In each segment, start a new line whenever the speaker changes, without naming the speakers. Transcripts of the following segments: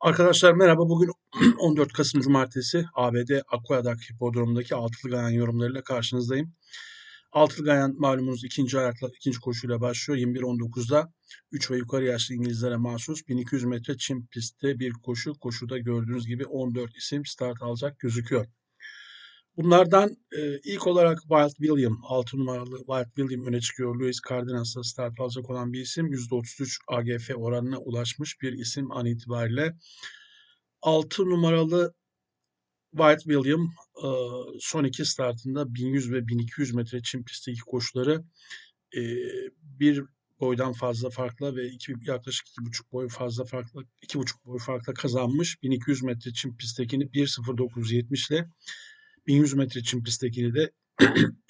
Arkadaşlar merhaba. Bugün 14 Kasım Cumartesi ABD Aqueduct Hipodromu'ndaki altılı gayan yorumlarıyla karşınızdayım. Altılı gayan malumunuz ikinci ayakla ikinci koşuyla başlıyor. 21-19'da 3 ve yukarı yaşlı İngilizlere mahsus 1200 metre çim pistte bir koşu. Koşuda gördüğünüz gibi 14 isim start alacak gözüküyor. Bunlardan e, ilk olarak Wild William, 6 numaralı Wild William öne çıkıyor. Louis Cardenas'la start alacak olan bir isim. %33 AGF oranına ulaşmış bir isim an itibariyle. 6 numaralı White William e, son iki startında 1100 ve 1200 metre çim pistteki koşuları e, bir boydan fazla farkla ve iki, yaklaşık iki buçuk boy fazla farklı iki buçuk boy farkla kazanmış. 1200 metre çim pisttekini 1.0970 ile 1100 metre çim pisttekini de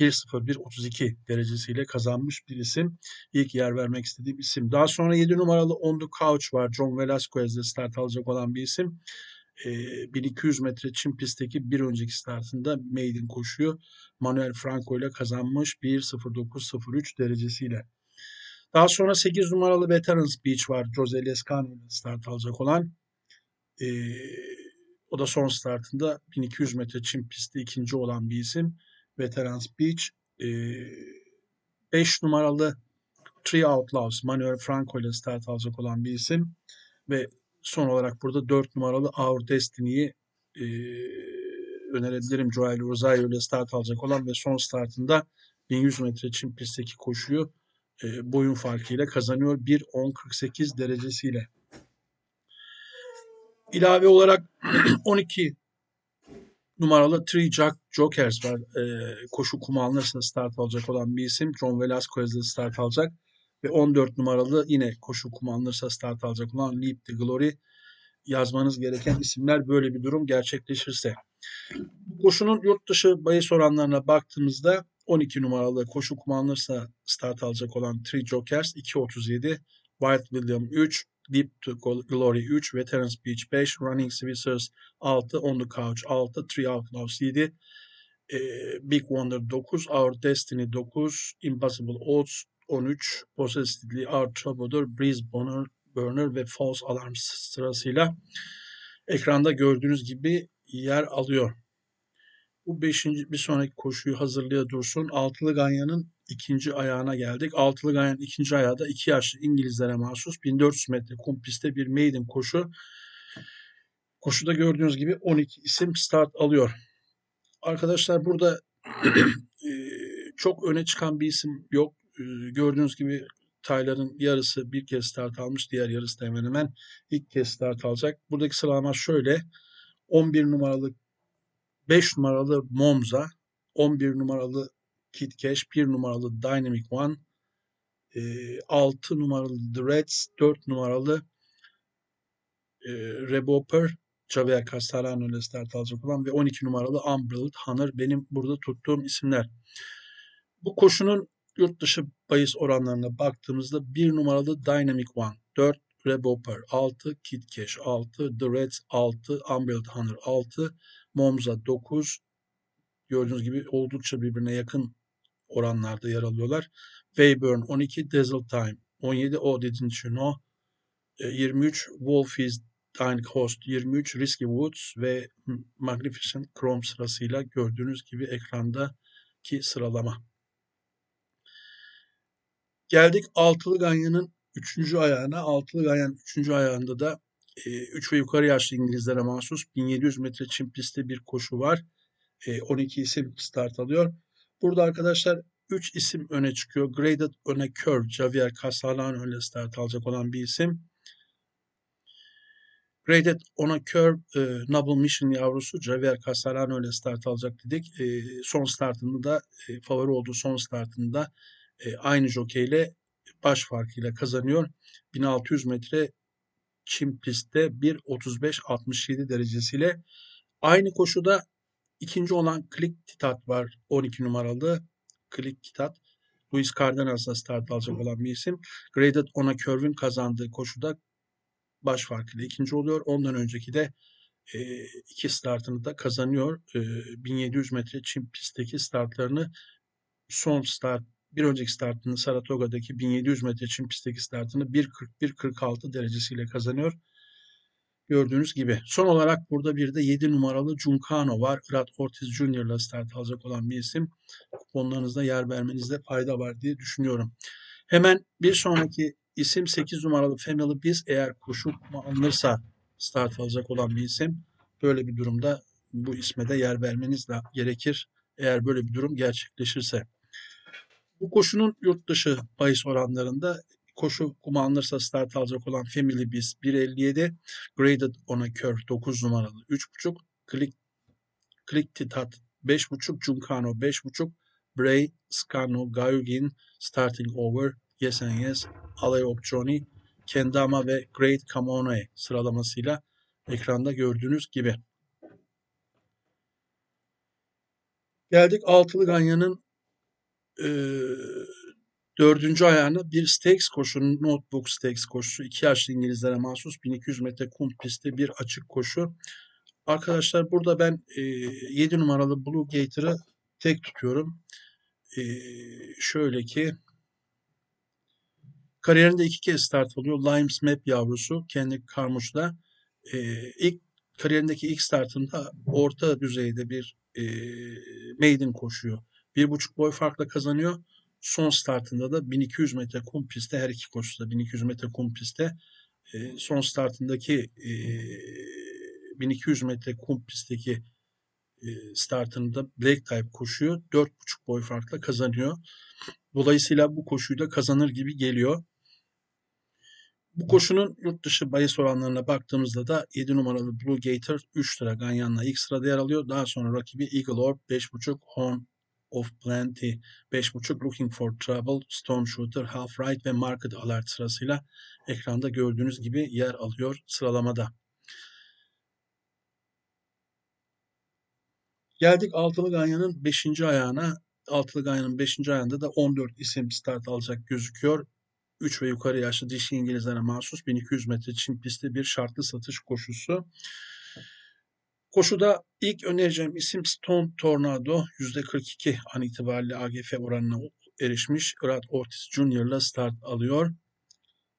1.01.32 derecesiyle kazanmış bir isim. İlk yer vermek istediğim isim. Daha sonra 7 numaralı On The Couch var. John Velasquez'de start alacak olan bir isim. E, 1200 metre çim pistteki bir önceki startında maiden koşuyor. Manuel Franco ile kazanmış 1.09.03 derecesiyle. Daha sonra 8 numaralı Veterans Beach var. Jose Lescano ile start alacak olan. Ee, o da son startında 1200 metre çim pistte ikinci olan bir isim. Veterans Beach. 5 ee, numaralı Three Outlaws Manuel Franco ile start alacak olan bir isim. Ve son olarak burada 4 numaralı Our Destiny'yi e, önerebilirim. Joel Rosario ile start alacak olan ve son startında 1100 metre çim pistteki koşuyu e, boyun farkıyla kazanıyor. 1.10.48 derecesiyle. İlave olarak 12 numaralı Three Jack Jokers var. E, koşu kumu alınırsa start alacak olan bir isim. John Velasquez'de start alacak. Ve 14 numaralı yine koşu kumu alınırsa start alacak olan Leap the Glory. Yazmanız gereken isimler böyle bir durum gerçekleşirse. Koşunun yurt dışı bahis oranlarına baktığımızda 12 numaralı koşu kumu alınırsa start alacak olan Three Jokers 2.37, White William 3, Deep to Glory 3, Veterans Beach 5, Running Switzers 6, On the Couch 6, Three Outlaws 7, e, Big Wonder 9, Our Destiny 9, Impossible Odds 13, Possessedly Our Troubadour, Breeze Bonner, Burner ve False Alarm sırasıyla ekranda gördüğünüz gibi yer alıyor. Bu beşinci bir sonraki koşuyu hazırlaya dursun. Altılı Ganyan'ın ikinci ayağına geldik. Altılı Ganyan'ın ikinci ayağı da iki yaşlı İngilizlere mahsus 1400 metre kum pistte bir maiden koşu. Koşuda gördüğünüz gibi 12 isim start alıyor. Arkadaşlar burada çok öne çıkan bir isim yok. Gördüğünüz gibi Taylar'ın yarısı bir kez start almış. Diğer yarısı da hemen hemen ilk kez start alacak. Buradaki sıralama şöyle. 11 numaralı 5 numaralı Monza, 11 numaralı Kit Cash, 1 numaralı Dynamic One, 6 numaralı The Reds, 4 numaralı e, Reboper, Javier Castellano ile start alacak olan ve 12 numaralı Umbrelled Hunter benim burada tuttuğum isimler. Bu koşunun yurt dışı bahis oranlarına baktığımızda 1 numaralı Dynamic One, 4 Reboper 6, Kit Cash 6, The Reds 6, Umbrelled Hunter 6, Monza 9. Gördüğünüz gibi oldukça birbirine yakın oranlarda yer alıyorlar. Weyburn 12, Dazzle Time 17, O Didn't You Know 23, Wolf is Dying Host 23, Risky Woods ve Magnificent Chrome sırasıyla gördüğünüz gibi ekrandaki sıralama. Geldik Altılı Ganyan'ın 3. ayağına. Altılı Ganyan 3. ayağında da 3 ve yukarı yaşlı İngilizlere mahsus 1700 metre çim pistte bir koşu var. 12 isim start alıyor. Burada arkadaşlar 3 isim öne çıkıyor. Graded öne Curve, Javier Castellano öne start alacak olan bir isim. Graded ona Curve, e, Noble Mission yavrusu Javier Castellano öne start alacak dedik. E, son startında da e, favori olduğu son startında e, aynı jokeyle baş farkıyla kazanıyor. 1600 metre çim pistte 1.35-67 derecesiyle aynı koşuda ikinci olan Klik Titat var 12 numaralı Klik Titat. Luis Cardenas'la start alacak olan bir isim. Graded Ona Curve'ün kazandığı koşuda baş farkıyla ikinci oluyor. Ondan önceki de e, iki startını da kazanıyor. E, 1700 metre çim pistteki startlarını son start bir önceki startını Saratoga'daki 1700 metre çim pistteki startını 1.41-46 derecesiyle kazanıyor. Gördüğünüz gibi. Son olarak burada bir de 7 numaralı Juncano var. Rad Ortiz ile start alacak olan bir isim. Kuponlarınızda yer vermenizde fayda var diye düşünüyorum. Hemen bir sonraki isim 8 numaralı Family Biz eğer koşu alınırsa start alacak olan bir isim. Böyle bir durumda bu isme de yer vermeniz de gerekir. Eğer böyle bir durum gerçekleşirse. Bu koşunun yurt dışı bahis oranlarında koşu kuma alınırsa start alacak olan Family Biz 1.57, Graded on a Curve 9 numaralı 3.5, Click, Click Titat 5.5, Juncano 5.5, Bray, Scano, Gayugin, Starting Over, Yes and Yes, Alley of Johnny, Kendama ve Great Kamone sıralamasıyla ekranda gördüğünüz gibi. Geldik altılı ganyanın e, dördüncü ayağına bir stakes koşu, notebook stakes koşusu. iki yaşlı İngilizlere mahsus 1200 metre kum pistte bir açık koşu. Arkadaşlar burada ben e, 7 numaralı Blue Gator'ı tek tutuyorum. E, şöyle ki kariyerinde iki kez start alıyor. Limes Map yavrusu kendi Karmuş'la. E, ilk kariyerindeki ilk startında orta düzeyde bir e, maiden koşuyor. Bir buçuk boy farkla kazanıyor. Son startında da 1200 metre kum pistte her iki koşuda 1200 metre kum pistte e, son startındaki e, 1200 metre kum pistteki e, startında Black Type koşuyor. 4,5 boy farkla kazanıyor. Dolayısıyla bu koşuyu da kazanır gibi geliyor. Bu koşunun yurt dışı bahis oranlarına baktığımızda da 7 numaralı Blue Gator 3 lira Ganyan'la ilk sırada yer alıyor. Daha sonra rakibi Eagle Orb 5.5 Horn of Plenty 5.5 Looking for Trouble, Storm Shooter, Half Right ve Market Alert sırasıyla ekranda gördüğünüz gibi yer alıyor sıralamada. Geldik Altılı Ganyan'ın 5. ayağına. Altılı Ganyan'ın 5. ayağında da 14 isim start alacak gözüküyor. 3 ve yukarı yaşlı dişi İngilizlere mahsus 1200 metre Çin pisti bir şartlı satış koşusu. Koşuda ilk önereceğim isim Stone Tornado. %42 an itibariyle AGF oranına erişmiş. Rad Ortiz ile start alıyor.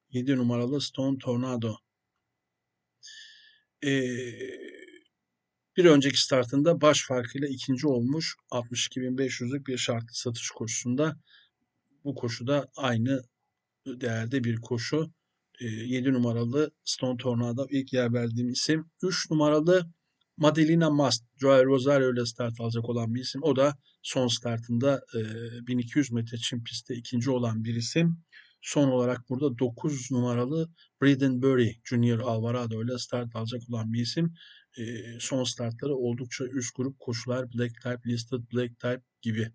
7 numaralı Stone Tornado. Ee, bir önceki startında baş farkıyla ikinci olmuş. 62.500'lük bir şartlı satış koşusunda. Bu koşuda aynı değerde bir koşu. 7 numaralı Stone Tornado ilk yer verdiğim isim. 3 numaralı Madelina Mast, Joel Rosario ile start alacak olan bir isim. O da son startında 1200 metre çim pistte ikinci olan bir isim. Son olarak burada 9 numaralı Braden Burry Junior Alvarado ile start alacak olan bir isim. son startları oldukça üst grup koşular Black Type, Listed Black Type gibi.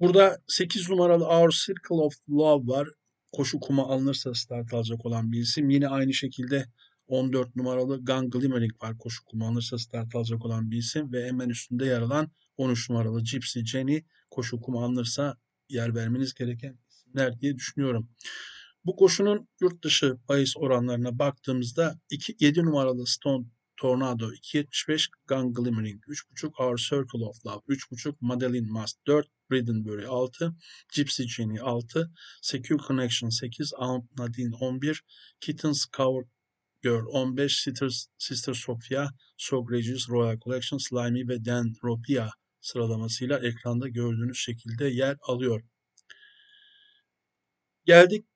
Burada 8 numaralı Our Circle of Love var koşu kuma alınırsa start alacak olan bir isim. Yine aynı şekilde 14 numaralı Gun Glimmering var koşu kuma alınırsa start alacak olan bir isim. Ve hemen üstünde yer alan 13 numaralı Gypsy Jenny koşu kuma alınırsa yer vermeniz gereken isimler diye düşünüyorum. Bu koşunun yurt dışı bahis oranlarına baktığımızda 2, 7 numaralı Stone Tornado 2.75, Gun Glimmering 3.5, Our Circle of Love 3.5, Madeline Must 4, Bridenbury 6, Gypsy Jenny 6, Secure Connection 8, Aunt Nadine 11, Kittens Cover Girl 15, Sisters, Sister Sophia, Socrates Royal Collection, Slimy ve Dan Ropia sıralamasıyla ekranda gördüğünüz şekilde yer alıyor. Geldik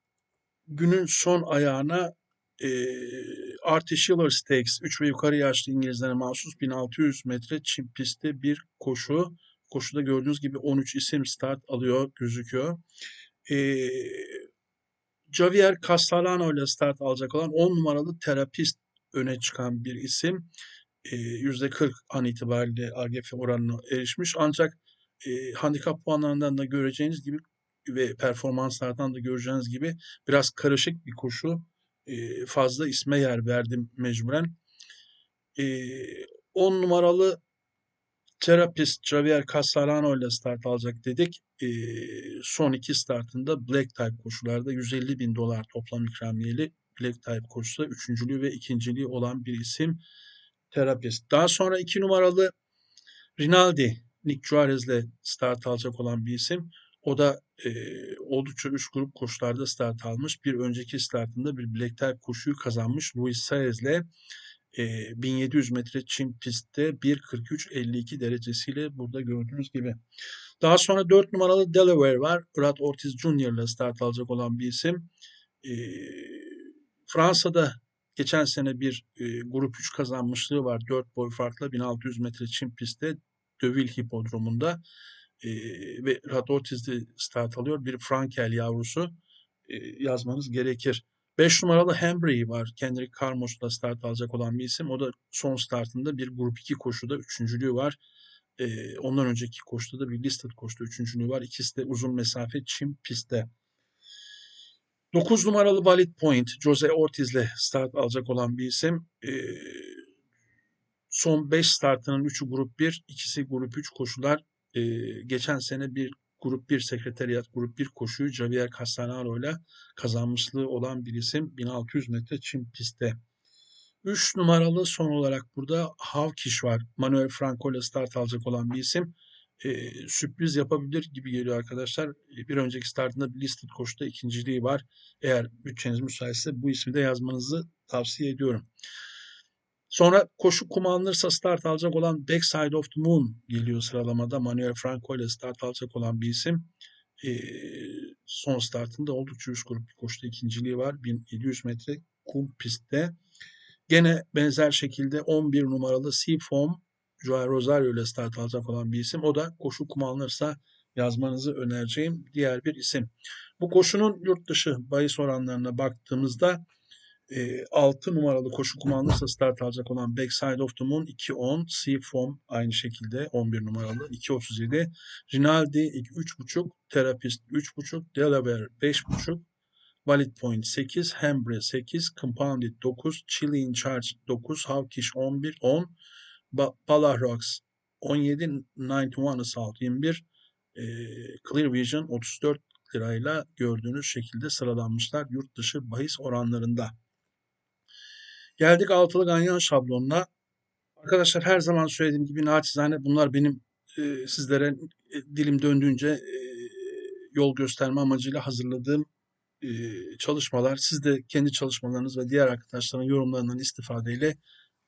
günün son ayağına e, Artificial Stakes 3 ve yukarı yaşlı İngilizlere mahsus 1600 metre çim pistte bir koşu. Koşuda gördüğünüz gibi 13 isim start alıyor gözüküyor. E, Javier Castellano ile start alacak olan 10 numaralı terapist öne çıkan bir isim. E, %40 an itibariyle AGF oranına erişmiş. Ancak e, handikap puanlarından da göreceğiniz gibi ve performanslardan da göreceğiniz gibi biraz karışık bir koşu fazla isme yer verdim mecburen. 10 numaralı terapist Javier Casarano ile start alacak dedik. son iki startında Black Type koşularda 150 bin dolar toplam ikramiyeli Black Type koşusu üçüncülüğü ve ikinciliği olan bir isim terapist. Daha sonra iki numaralı Rinaldi Nick Juarez ile start alacak olan bir isim. O da e, oldukça üst grup koşularda start almış. Bir önceki startında bir Black Type koşuyu kazanmış. Luis Saez'le e, 1700 metre çim pistte 1.43.52 derecesiyle burada gördüğünüz gibi. Daha sonra 4 numaralı Delaware var. Brad Ortiz Jr. ile start alacak olan bir isim. E, Fransa'da geçen sene bir e, grup 3 kazanmışlığı var. 4 boy farklı 1600 metre çim pistte Deauville Hipodromu'nda e, ve Brad Ortiz'de start alıyor. Bir Frankel yavrusu e, yazmanız gerekir. 5 numaralı Hembry var. Kendrick Carmos'la start alacak olan bir isim. O da son startında bir grup 2 koşuda üçüncülüğü var. Ee, ondan önceki koşuda da bir listed koşuda üçüncülüğü var. İkisi de uzun mesafe çim pistte. 9 numaralı Valid Point, Jose Ortiz'le start alacak olan bir isim. Ee, son 5 startının 3'ü grup 1, ikisi grup 3 koşular. Ee, geçen sene bir grup 1 sekreteriyat, grup 1 koşuyu Javier Castanaro ile kazanmışlığı olan bir isim 1600 metre çim pistte. 3 numaralı son olarak burada Havkiş var. Manuel Franco ile start alacak olan bir isim. Ee, sürpriz yapabilir gibi geliyor arkadaşlar. Bir önceki startında listed koşuda ikinciliği var. Eğer bütçeniz müsaitse bu ismi de yazmanızı tavsiye ediyorum. Sonra koşu kumanlanırsa start alacak olan Backside of the Moon geliyor sıralamada. Manuel Franco ile start alacak olan bir isim. E, son startında oldukça üst grup bir koşuda ikinciliği var. 1700 metre kum pistte. Gene benzer şekilde 11 numaralı Seafoam Joao Rosario ile start alacak olan bir isim. O da koşu kumanlanırsa yazmanızı önereceğim diğer bir isim. Bu koşunun yurt dışı bahis oranlarına baktığımızda e, 6 numaralı koşu kumandası start alacak olan Backside of the Moon 2.10, Seafoam aynı şekilde 11 numaralı 2.37, Rinaldi 3.5, Therapist 3.5, Delaware 5.5, Valid Point 8, Hembre 8, Compounded 9, Chili in Charge 9, Havkish 11, 10, ba Balarox 17, 91 Assault 21, e, Clear Vision 34 lirayla gördüğünüz şekilde sıralanmışlar yurt dışı bahis oranlarında. Geldik altılı ganyan şablonuna. Arkadaşlar her zaman söylediğim gibi naçizane bunlar benim e, sizlere e, dilim döndüğünce e, yol gösterme amacıyla hazırladığım e, çalışmalar. Siz de kendi çalışmalarınız ve diğer arkadaşların yorumlarından istifadeyle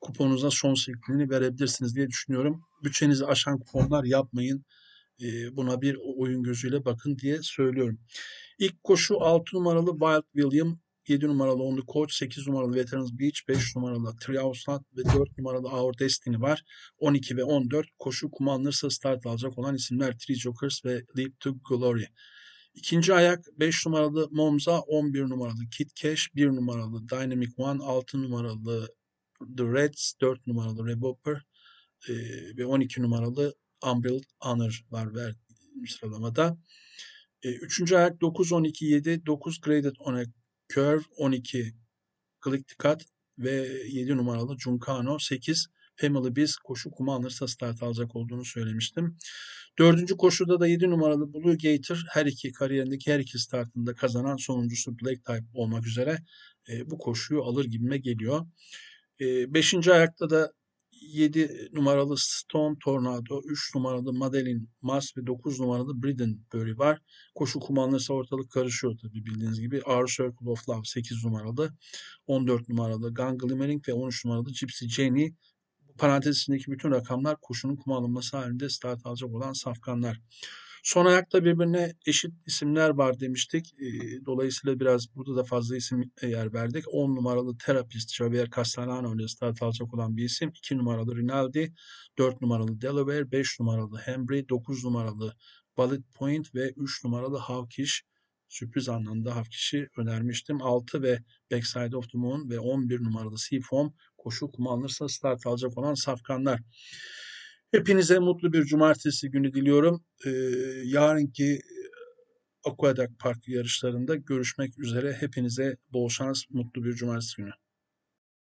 kuponunuza son şeklini verebilirsiniz diye düşünüyorum. Bütçenizi aşan kuponlar yapmayın. E, buna bir oyun gözüyle bakın diye söylüyorum. İlk koşu 6 numaralı Wild William 7 numaralı Only Coach, 8 numaralı Veterans Beach, 5 numaralı Triauslat ve 4 numaralı Our Destiny var. 12 ve 14 koşu kullanılırsa start alacak olan isimler Three Jokers ve Leap to Glory. İkinci ayak 5 numaralı Monza, 11 numaralı Kid Cash, 1 numaralı Dynamic One, 6 numaralı The Reds, 4 numaralı Rebopper e, ve 12 numaralı Umbrelled Honor var ver sıralamada. E, üçüncü ayak 9, 12, 7, 9 Graded on a Curve 12 Gliktikat ve 7 numaralı Juncano 8 Family Biz koşu kuma alırsa start alacak olduğunu söylemiştim. Dördüncü koşuda da 7 numaralı Blue Gator her iki kariyerindeki her iki startında kazanan sonuncusu Black Type olmak üzere e, bu koşuyu alır gibime geliyor. E, beşinci ayakta da 7 numaralı Stone Tornado, 3 numaralı Madeline Mars ve 9 numaralı Bridenbury var. Koşu kumanlısı ortalık karışıyor tabii bildiğiniz gibi. Our Circle of Love 8 numaralı, 14 numaralı Gun Glimmering ve 13 numaralı Gypsy Jenny. Parantez içindeki bütün rakamlar koşunun kumanlanması halinde start alacak olan safkanlar. Son ayakta birbirine eşit isimler var demiştik. Dolayısıyla biraz burada da fazla isim yer verdik. 10 numaralı terapist Javier Castellano ile start alacak olan bir isim. 2 numaralı Rinaldi, 4 numaralı Delaware, 5 numaralı Hembry, 9 numaralı Bullet Point ve 3 numaralı Havkiş. Sürpriz anlamda Havkiş'i önermiştim. 6 ve Backside of the Moon ve 11 numaralı Seafoam koşu kullanılırsa start alacak olan safkanlar. Hepinize mutlu bir cumartesi günü diliyorum. Ee, yarınki Aqueduct Park yarışlarında görüşmek üzere. Hepinize bol şans, mutlu bir cumartesi günü.